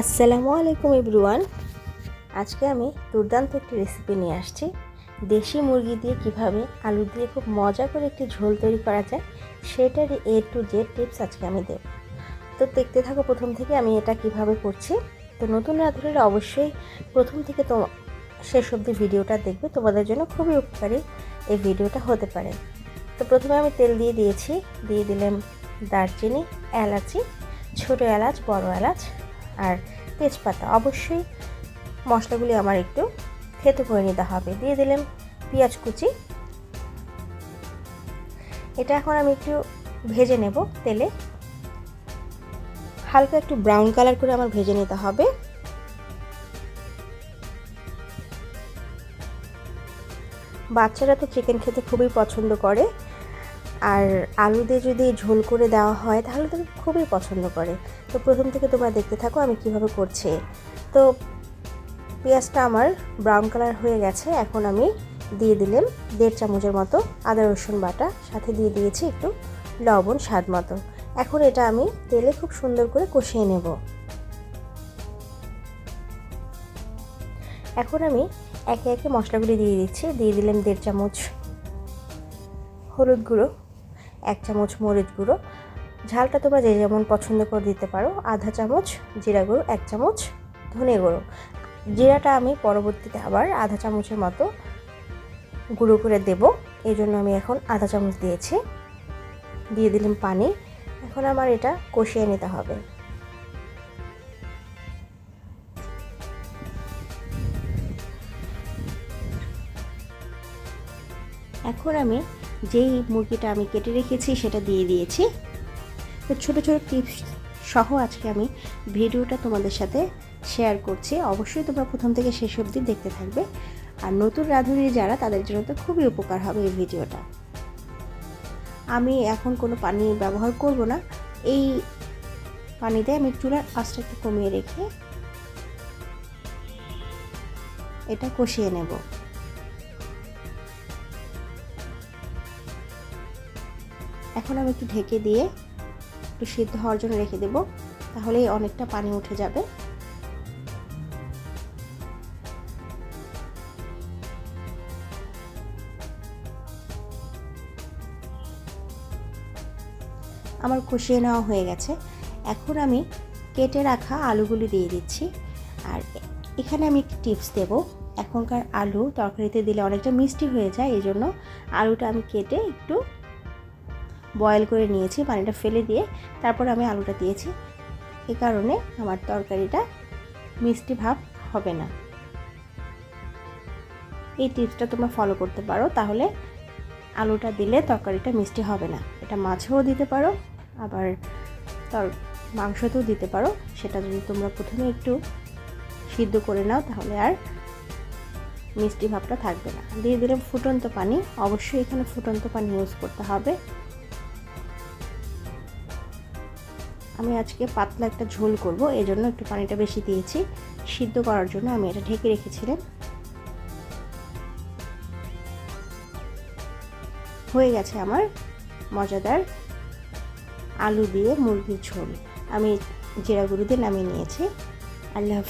আসসালামু আলাইকুম এভরিওয়ান। আজকে আমি দুর্দান্ত একটি রেসিপি নিয়ে আসছি। দেশি মুরগি দিয়ে কীভাবে আলু দিয়ে খুব মজা করে একটি ঝোল তৈরি করা যায়, সেটার এ টু জেড টিপস আজকে আমি দেব। তো দেখতে থাকো, প্রথম থেকে আমি এটা কীভাবে করছি। তো নতুন রাঁধুনিরা অবশ্যই প্রথম থেকে তো শেষ অবধি ভিডিওটা দেখবে, তোমাদের জন্য খুবই উপকারী এই ভিডিওটা হতে পারে। তো প্রথমে আমি তেল দিয়ে দিয়েছি, দিয়ে দিলাম দারচিনি, এলাচি, ছোটো এলাচ, বড় এলাচ আর তেজপাতা। অবশ্যই মশলাগুলি আমার একটু থেতো করে নিতে হবে। দিয়ে দিলাম পেঁয়াজ কুচি। এটা এখন আমি একটু ভেজে নেব তেলে। হালকা একটু ব্রাউন কালার করে আমার ভেজে নিতে হবে। বাচ্চারা তো চিকেন খেতে খুবই পছন্দ করে। আর আলু দিয়ে যদি ঝোল করে দেওয়া হয়, তাহলে তো খুবই পছন্দ করে। তো প্রথম থেকে তোমরা দেখতে থাকো আমি কীভাবে করছি। তো পেঁয়াজটা আমার ব্রাউন কালার হয়ে গেছে, এখন আমি দিয়ে দিলাম দেড় চামচের মতো আদা, রসুন বাটা, সাথে দিয়ে দিয়েছি একটু লবণ স্বাদ মতো। এখন এটা আমি তেলে খুব সুন্দর করে কষিয়ে নেব। এখন আমি একে একে মশলাগুলি দিয়ে দিচ্ছি, দিয়ে দিলাম দেড় চামচ হলুদ গুঁড়ো। এক চামচ মরিচ গুঁড়ো। ঝালটা তোমরা যে যেমন পছন্দ করে দিতে পারো, আধা চামচ জিরা গুঁড়ো, এক চামচ ধনে গুঁড়ো। জিরাটা আমি পরবর্তীতে আবার আধা চামচের মতো গুঁড়ো করে দেব। এই জন্য আমি এখন আধা চামচ দিয়েছি। দিয়ে দিলাম পানি। এখন আমার এটা কষিয়ে নিতে হবে। এখন আমি যেই মুরগিটা আমি কেটে রেখেছি সেটা দিয়ে দিয়েছি। তো ছোটো ছোটো টিপস সহ আজকে আমি ভিডিওটা তোমাদের সাথে শেয়ার করছি। অবশ্যই তোমরা প্রথম থেকে শেষ অবধি দেখতে থাকবে। আর নতুন রাঁধুনি যারা, তাদের জন্য তো খুবই উপকার হবে এই ভিডিওটা। আমি এখন কোনো পানি ব্যবহার করব না। এই পানিতে আমি চুলার আঁচটাকে কমিয়ে রেখে এটা কষিয়ে নেব। এখন আমি একটু ঢেকে দিয়ে একটু সিদ্ধ হওয়ার জন্য রেখে দেবো, তাহলেই অনেকটা পানি উঠে যাবে। আমার কষিয়ে নেওয়া হয়ে গেছে। এখন আমি কেটে রাখা আলুগুলি দিয়ে দিচ্ছি। আর এখানে আমি একটি টিপস দেব, এখনকার আলু তরকারিতে দিলে অনেকটা মিষ্টি হয়ে যায় এই জন্য আলুটা আমি কেটে একটু বয়েল করে নিয়েছি, পানিটা ফেলে দিয়ে তারপর আমি আলুটা দিয়েছি। এ কারণে আমার তরকারিটা মিষ্টি ভাব হবে না। এই টিপসটা তোমরা ফলো করতে পারো, তাহলে আলুটা দিলে তরকারিটা মিষ্টি হবে না। এটা মাছেও দিতে পারো, আবার তর, মাংসতেও দিতে পারো। সেটা যদি তোমরা প্রথমে একটু সিদ্ধ করে নাও, তাহলে আর মিষ্টি ভাবটা থাকবে না। দিয়ে দিলে ফুটন্ত পানি। অবশ্যই এখানে ফুটন্ত পানি ইউজ করতে হবে। আমি আজকে পাতলা একটা ঝোল করব এই জন্য একটু পানিটা বেশি দিয়েছি। সিদ্ধ করার জন্য আমি এটা ঢেকে রেখেছিলাম। হয়ে গেছে আমার মজাদার আলু দিয়ে মুরগির ঝোল। আমি জিরা দিয়ে নামিয়ে নিয়েছি। আল্লাহ